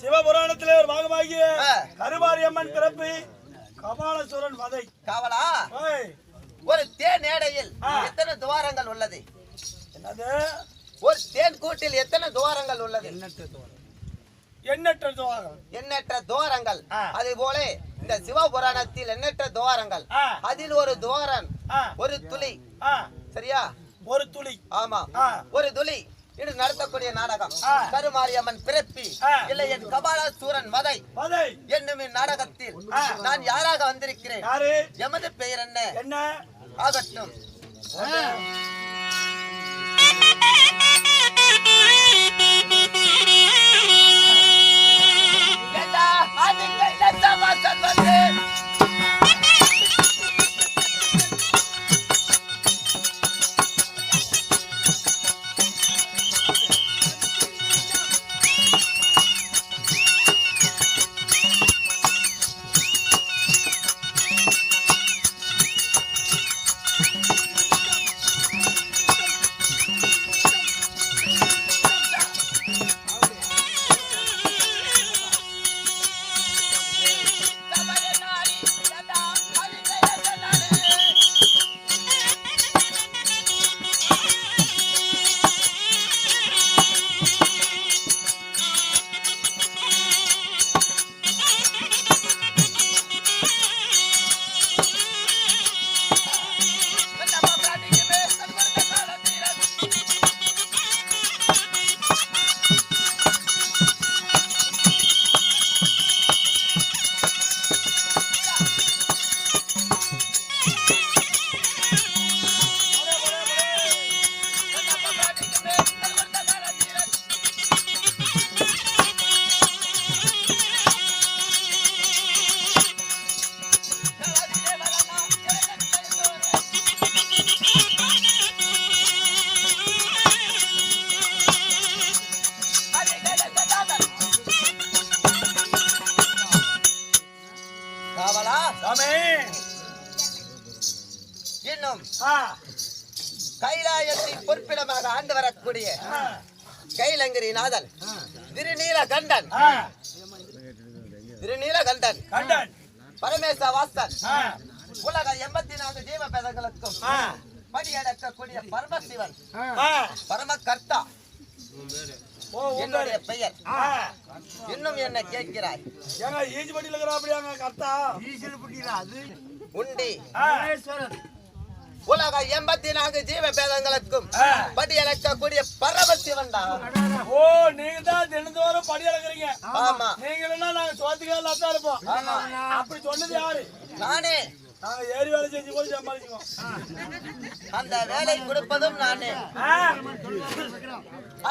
சிவபுராணத்திலே ஒரு பாகமாகிய. கருமாரியம்மன் பிறப்பு கபாலசுரன் வதை. காவலா? ஒரு தேன் ஏடையில். எத்தனை துவாரங்கள் உள்ளது? என்னது? ஒரு தேன் கூட்டில் எத்தனை துவாரங்கள் உள்ளது? எண்ணற்ற துவாரம். எண்ணற்ற துவாரங்கள். ஆ. அதே போல இந்த சிவபுராணத்தில் எண்ணற்ற துவாரங்கள். அதில் ஒரு துவாரன் ஆ, ஒரு துளி. சரியா? ஒரு துளி. ஆமா. ஒரு துளி. இது நடத்தக்கூடிய நாடகம். கருமாரியம்மன் பிறப்பி. இல்லை என் கபாலசூரன் வதை என்னும் இந்நாடகத்தில். நான் யாராக வந்திருக்கிறேன்? எமது பெயர் என்ன? என்ன? ஆகட்டும். ஆண்டு வரக்கூடிய ஆ, கைலங்கிரிநாதன் திருநீல கண்டன் திருநீல கண்டன் கண்டன் பரமேச வாசன். ஆ, உலக எண்பத்தி நான்கு ஜீவ பேதங்களுக்கும் படியடக்கக்கூடிய பரமசிவன். பரம கர்த்தா என்னுடைய பெயர். இன்னும் என்ன கேட்கிறாய். ஏங்க ஈஜிபட்டியில் இருக்கிற அப்படியாங்க கர்த்தா உண்டி. ஆ, உலக எண்பத்தி நான்கு ஜீவ பேதங்களுக்கும் ஆ. படியளக்கக்கூடிய பரமசிவன் தான். ஓ நீங்க தான் தினந்தோறும் படி அளக்குறீங்க ஆமா நீங்க இல்லைன்னா நாங்க சோத்துக்காக தான் இருப்போம். அப்படி சொன்னது யாரு? நானே. நாங்க ஏறி வேலை செஞ்சு போய் அந்த வேலை கொடுப்பதும் நானே.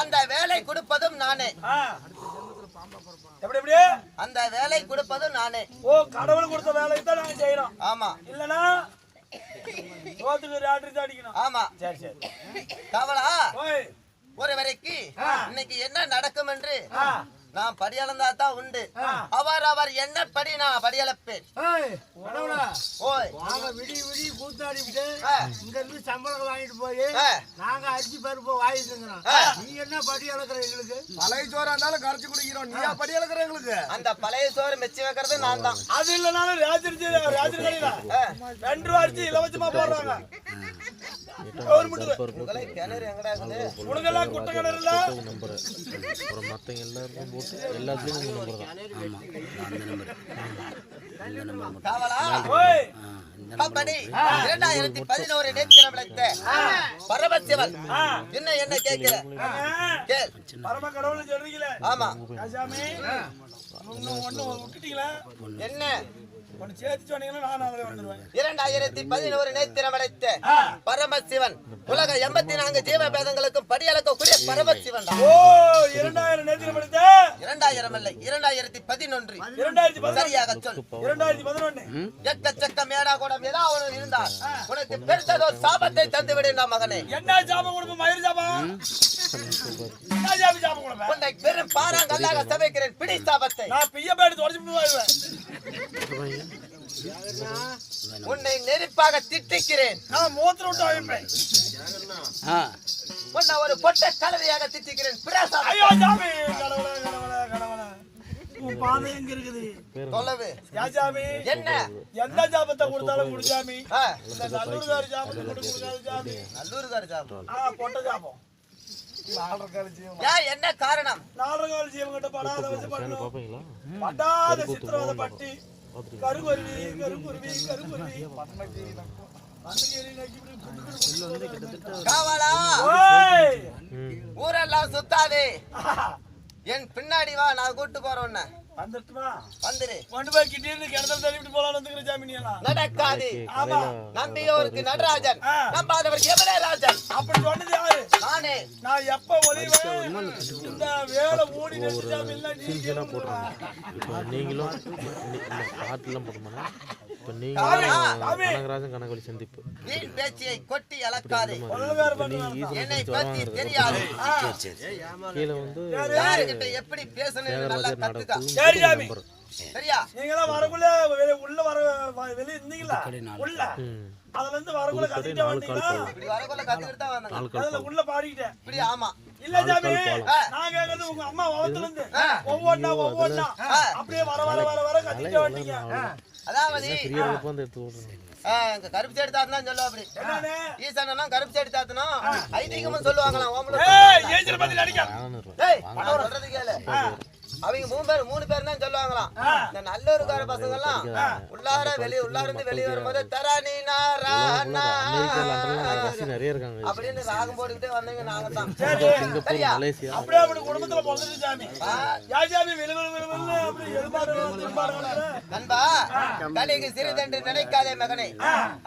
அந்த வேலை கொடுப்பதும் நானே. எப்படி எப்படி? அந்த வேலை கொடுப்பதும் நானே. ஓ கடவுள் கொடுத்த வேலையை தான் நாங்க செய்யறோம். ஆமா. இல்லனா சோத்துக்கு ராட்ரி தான் அடிக்கணும். ஆமா. சரி சரி. கவலா ஓய். ஒருவரைக்கு ஆ. இன்னைக்கு என்ன நடக்கும் என்று நான் படியளந்தா தான் உண்டு. அவர் அவர் என்ன படி நான் படியளப்பேன் ஓய். நாங்க விடி விடி கூத்தாடிவிட்டு ஆ. இங்க இருந்து சம்பளம் வாங்கிட்டு போய். நாங்க அரிசி பருப்பு வாங்கிட்டுங்கிறோம் ஆ. நீங்க என்ன படி அளக்குற எங்களுக்கு? பழைய சோறா இருந்தாலும் கரைச்சு குடிக்கிறோம். நீயா படி அளக்குற எங்களுக்கு? அந்த பழைய சோறு மெச்சி வைக்கிறது நான் தான் அது இல்லனாலும் கடையில ஆ. ரெண்டு ரூபா அரிசி இலவசமா போடுறாங்க. அப்புறம் மற்றவங்க எல்லாருக்கும் போட்டு எல்லாத்துலேயும் உங்கள் நம்பர் தான். காவலா? ஓய்! அப்படி இரண்டாயிரத்தி பதினோரு நேத்திரம் விளைத்த பரமசிவன். ஆ. என்ன என்ன கேட்கிற ஆ. கேள். பரம கடவுள் சொல்றீங்களே. ஆமா. ராஜாமி ஒண்ணு ஒண்ணு விட்டுட்டீங்களா? என்ன? இரண்டாயிரத்தி பதினோரு நேத்திரம் விளைத்த ஆ. பரமசிவன் உலக எண்பத்தி நான்கு ஜீவ பேதங்களுக்கும் படியளக்கக்கூடிய பரமசிவன் இரண்டாயிரம் நேத்திரம் எடுத்த இரண்டாயிரம் இல்லை இரண்டாயிரத்தி பதினொன்று. பதினொன்று. சரியாக சொல். இரண்டாயிரத்தி பதினொன்னு. எக்கச்சக்க மேடா கூட ஏதாவது இருந்தால் உனக்கு பெருத்ததோ சாபத்தை தந்து விடுண்டா மகனே. என்ன ஜாபம் கொடுப்போம் மயிர் கொடுப்பேன் உன்னை பெரும் பாறாங்கல்லாக சமைக்கிறேன் பிடி சாபத்தை. நான் பிய்ய பேடு தொடச்சு போயிடுவேன் உன்னை நெருப்பாக திட்டிக்கிறேன். நான் மூத்திர விட்டு அழிப்பேன் உன்னை ஒரு பொட்ட கலவையாக திட்டிக்கிறேன். ஐயோ கடவுளே உன் பாதை எங்க இருக்குது? தொலைவு. என்ன? எந்த ஜாபத்தை கொடுத்தாலும் கொடு ஜாமி ஆ, இந்த நல்லூர்காரி ஜாபத்தை கொடு கொடுக்காது ஜாமி நல்லூர்கார் சாபம் ஆ பொட்ட ஜாபம். ஏன் என்ன காரணம்? நாலரை கால் ஜீவன் கிட்ட படாத வச்சு பண்ணணும் பட்டாத சித்திரவதை பட்டி. கருங்குருவி கருங்குருவி கருங்குருவி. காவலா? ஊரெல்லாம் சுத்தாதே. என் பின்னாடி வா நான் கூட்டு போறேன் உன்னை. வந்துட்டுமா வந்துரு கொண்டு போய் கிட்டே கிணத்துல தள்ளிவிட்டு போலாம் வந்துக்கிற ஜாமீன் எல்லாம் நடக்காது ஆமா நம்பியோருக்கு நடராஜன் ராஜன் அப்படி சொன்னது யாரு நானே நான் எப்ப ஒளிவேன் இந்த வேலை மூடி இல்ல போடுறாங்க இப்போ நீங்களும் பாட்டுலாம் இப்போ. கனகராஜன் கனகவழி சந்திப்பு வீண் பேச்சியை கொட்டி அளக்காதே என்னை பத்தி தெரியாது கீழே வந்து யாருகிட்ட எப்படி பேசணும் நல்லா கத்துக்க சரி சாமி நம்பர் சரியா நீங்களாம் வரக்குள்ள வெளிய- உள்ள வர வெளிய இருந்தீங்களா உள்ள அதுல இருந்து வரக்குள்ள கத்திட்டு வந்தீங்களா வரக்குள்ள கத்துக்கிட்டு தான் வந்தாங்க அதுல உள்ள பாடிக்கிட்டேன் இப்படி ஆமா இல்ல சாமி. நான் கேக்குறது உங்க அம்மா வளத்துல இருந்து ஆ. ஒவ்வொன்னா ஒவ்வொன்னா. அப்படியே வர வர வர வர கத்திட்டு வந்தீங்க அதாவது கருப்பு செடி தாத்தனா சொல்லுவா அப்படி ஈசானா கருப்பு செடி தாத்தனும் ஐதீகமும் சொல்லுவாங்களாம் ஓமல ஏய் ஏஞ்சல் பத்தி நடிக்க நானூறு டேய் நான் சொல்றது கேளு அவங்க மூணு பேர் மூணு பேர் தான் சொல்லுவாங்களாம் இந்த நல்லூருக்கார பசங்க எல்லாம் உள்ளார வெளிய உள்ளார இருந்து வெளிய வரும்போது தராணி ரசி நிறைய இருக்காங்க. அப்படின்னு ராகம் போட்டுக்கிட்டே வந்தீங்க நாங்க தான் சரியா? அப்படியே அப்படி குடும்பத்துல பிறந்துட்டு சாமி. யா சாமி விழு விழு விழு அப்படி நண்பா கலிக்கு சிறிதென்று நினைக்காதே மகனே.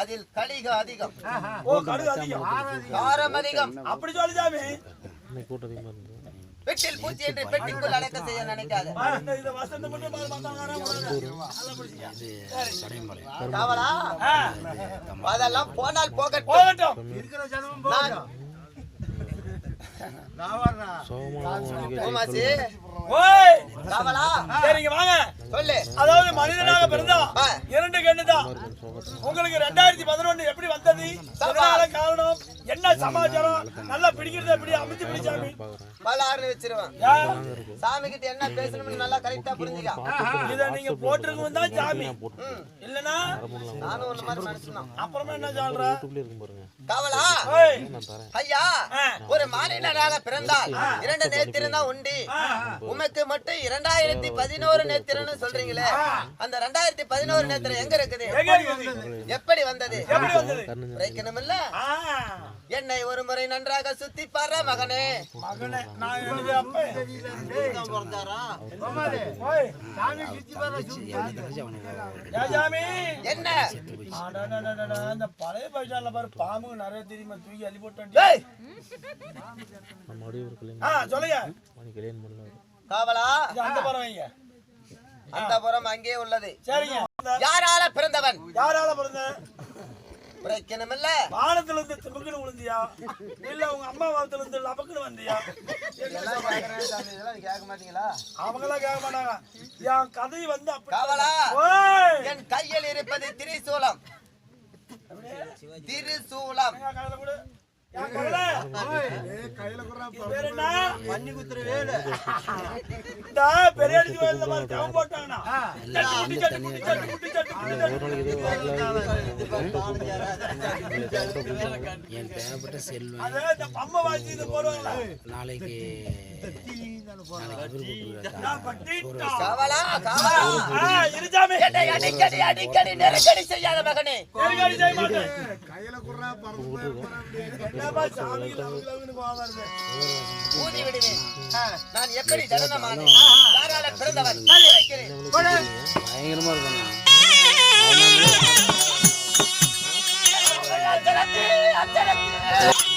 அதில் கலிக அதிகம். ஓ கடு அதிகம். காரம் அதிகம். அப்படி சொல்லு சாமி. கூட்டம் அதிகமாக இருந்தது பெட்டில் பூச்சி என்று பெட்டிக்குள் அடக்க செய்ய நினைக்காத. அதெல்லாம் போனால் போகட்டும். போகட்டும். இருக்கிற ஜனமும் நான் சோகமாக ஓமாசி ஓய் காவலா சரிங்க வாங்க சொல்லு அதாவது மனிதனாக பிறந்தா. இரண்டு கண்ணு தான் உங்களுக்கு ரெண்டாயிரத்தி பதினொன்னு எப்படி வந்தது? எதனால காரணம்? என்ன சமாச்சாரம்? நல்லா பிடிக்கிறது எப்படி? அமைச்சு பிடிச்சாமி பலாருன்னு வச்சிருவேன்? சாமி கிட்ட என்ன பேசணும்னு நல்லா கரெக்டா புரிஞ்சுக்க இத நீங்க போட்டிருக்கும் தான் சாமி. இல்லனா நானும் ஒண்ணு மாதிரி மனுஷன் அப்புறமா என்ன சொல்ற? கவலா? ஐயா ஒரு மாநிலராக பிறந்தால் இரண்டு நேத்திரம் தான் உண்டு உமக்கு மட்டும் இரண்டாயிரத்தி பதினோரு நேத்திரம்னு சொல்றீங்களே. அந்த ரெண்டாயிரத்தி பதினோரு நேத்திரம் எங்க இருக்குது? எப்படி வந்தது? எப்படி வந்தது? உரைக்கணுமில்ல? ஆ, என்னை ஒரு முறை நன்றாக சுத்தி பாரு மகனே. என்ன? பழைய பைசால பாரு பாம்பு நிறைய தெரியுமா? தூக்கி அள்ளி சொல்லுங்க. காவலா? அந்த புறம் அங்கே உள்ளது. சரிங்க. யாரால பிறந்தவன்? யாரால பிறந்த? உரைக்கணுமில்ல வானத்துல இருந்து திமுக்குன்னு விழுந்தியா இல்ல உங்க அம்மா வானத்துல இருந்து லபக்குன்னு வந்தியா? கேட்க மாட்டீங்களா? அவங்களாம் கேட்க மாட்டாங்க. என் கதை வந்து காவலா? என் கையில் இருப்பது திரிசூலம். திரிசூலம். என் தேவைப்பட்ட செல்வம்? நாளைக்கு நெருக்கடி செய்யாத மகனே. கையில குடுறா ஊதி விடுவேன் நான் எப்படி ஜனனமானேன் பிறந்தவன் பயங்கரமா இருக்கணும் அச்சரத்து, அச்சரத்து.